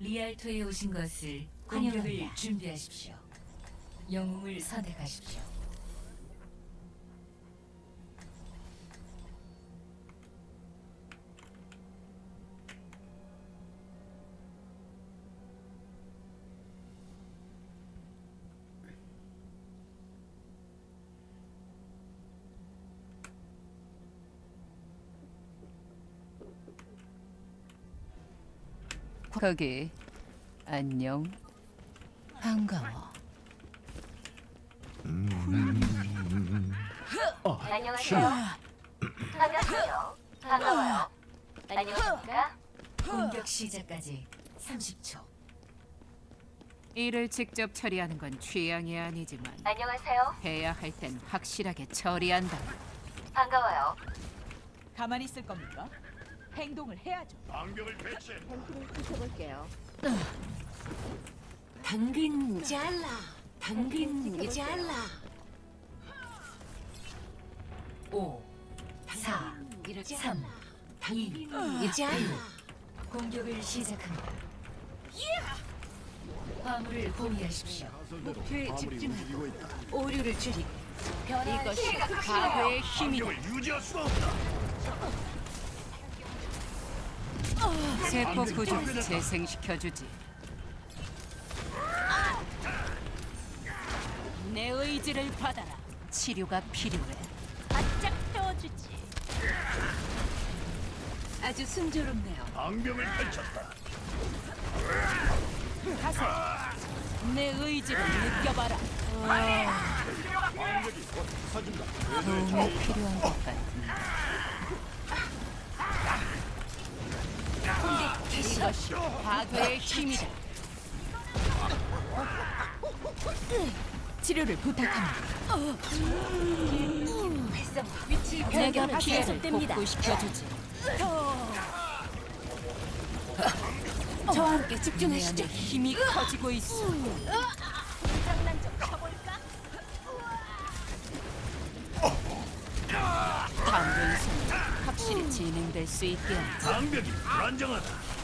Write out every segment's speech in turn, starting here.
리알토에 오신 것을 환영합니다. 공격을 준비하십시오. 영웅을 선택하십시오. 거기 안녕 반가워 안녕하세요. 반갑습니다. 반가워요. 안녕하십니까? 공격 시작까지 30초. 일을 직접 처리하는 건 취향이 아니지만 안녕하세요. 해야 할 땐 확실하게 처리한다 반가워요. 가만히 있을 겁니까? 행동을 해야죠. 당근 잘라 당근 잘라. 5, 4, 이렇게 3, 당근 잘라. 공격을 시작합니다. 화물을 포기하십시오. 목표에 집중하고 오류를 줄이고 이것이 과거의 힘이다 세포 구조를 재생시켜주지. 내 의지를 받아라. 치료가 필요해. 바짝 태워주지. 아주 순조롭네요. 방병을 펼쳤다. 내 의지를 느껴봐라. 도움이 필요한 것 같은데 이 것이 과거의 힘이다. 치료를 부탁합니다. 내가 피해를 복구시켜주지. 저와 함께 집중하시죠. 힘이 커지고 있어. 다음 연습은 확실히 진행될 수 있게 하자. 방벽이 불안정하다.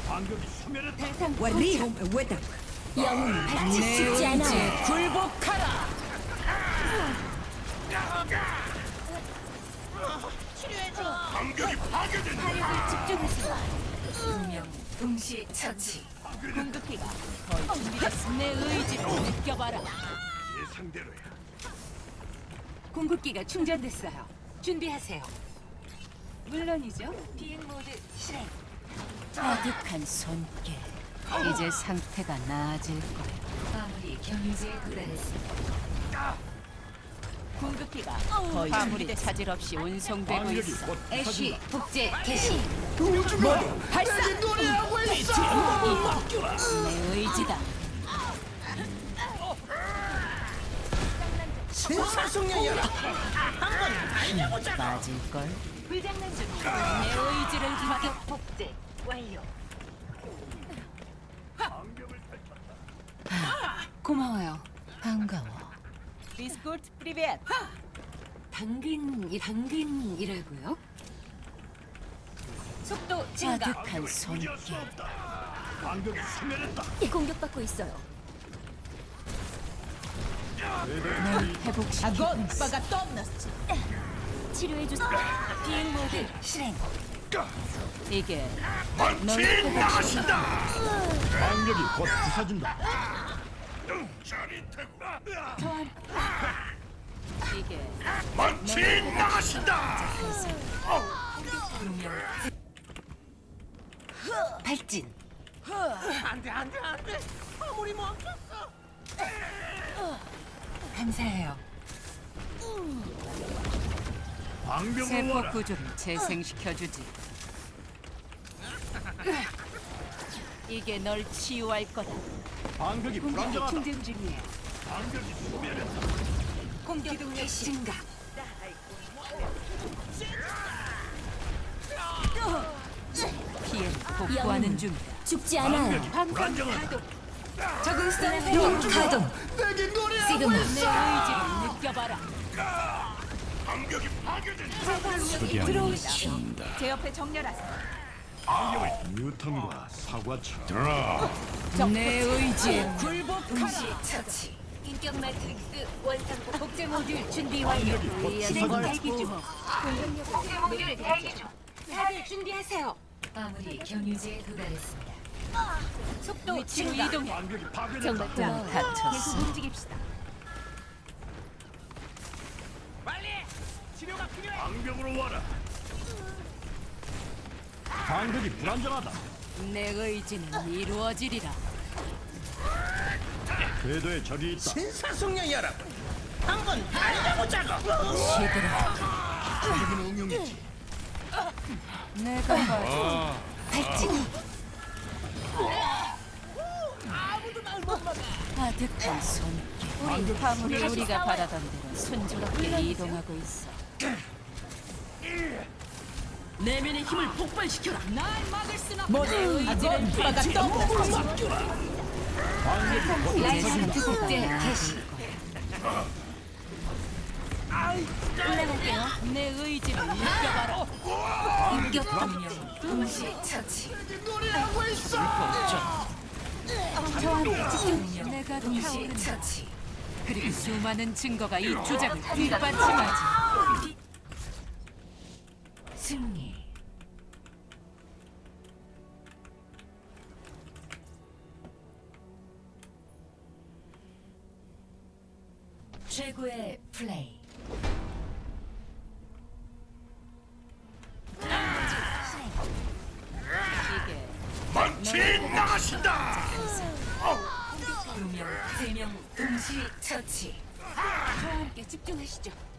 의지에 굴복하라! 방벽이 파괴된다. 두명 동시 처치. 공격기가 거의 준비됐어 내 의지를 느껴봐라. 예상대로야. 궁극기가 충전됐어요. 준비하세요. 물론이죠. 비행 모드 실행. 아득한 손길. 이제 상태가 나아질 거야. 화물이 경유지에 도달했습니다. 공격기가 거의 화물이 차질 없이 운송되고 있어. 곧 애쉬 복제 개시. 내 의지다. 힘 빠질걸? 내 의지를 받아 복제 완료. 고마워요 반가워 비스코트 프리벳. 당근 당근이라고요 속도 증가 아득한 손길 없다. 방벽이 소멸했다. 공격받고 있어요 널 회복시키고 떠났어. 치료해 주세요 비행 모드 실행 이게 나가신다. 방벽이 곧 부서진다. 이게 망치 나가신다. 두명 발진. 감사해요 방병을 세포 와라. 구조를 재생시켜주지. 이게 널 치유할 거다. 방벽이 불안정하다. 충전 중이에요 방벽이 소멸했다. 공격 개시. 증가. 피해를 복구하는 중이다 죽지 방벽이 불안정하다. 적응성 회복 가동 시그마 내 의지를 느껴봐라 방벽이 파괴된다. 제 옆에 정렬하세요. 뉴턴과 사과처 드라 내 의지에 처치. 인격 매트릭스 완성. 복제 모듈 준비 완료. 실행 대기 중. 복제 모듈 대기 중. 다들 준비하세요. 마무리 경유지에 도달했습니다. 속도 위치로. 이동해. 방벽이 파괴됐다 정말. 다쳤어. 계속 움직입시다. 방벽으로 와라 방벽이 불안정하다 내 의지는 이루어지리라. 궤도에 적이 있다 신사숙녀 여러분 한번 달려보자고 시들어. 방벽은 응용이지 내가 봐줘. 아득한 손길. 우리 화물이 우리가 바라던 대로 순조롭게 이동하고 있어. 내면의 힘을 폭발시켜라. 날 막을 순 없. 모두 의지를 오빠가 떠났지. 라이센트 복제 개시. 올라갈게요. 내 의지를 느껴봐라. 인격 공룡. 동시 처치. 공룡. 내가 동시. 처치. 그리고 수많은 증거가 이 주장을 뒷받침하지. 승리. 최고의 플레이. 망치 나가신다 두명 세명 동시 처치. 저와 함께 집중하시죠.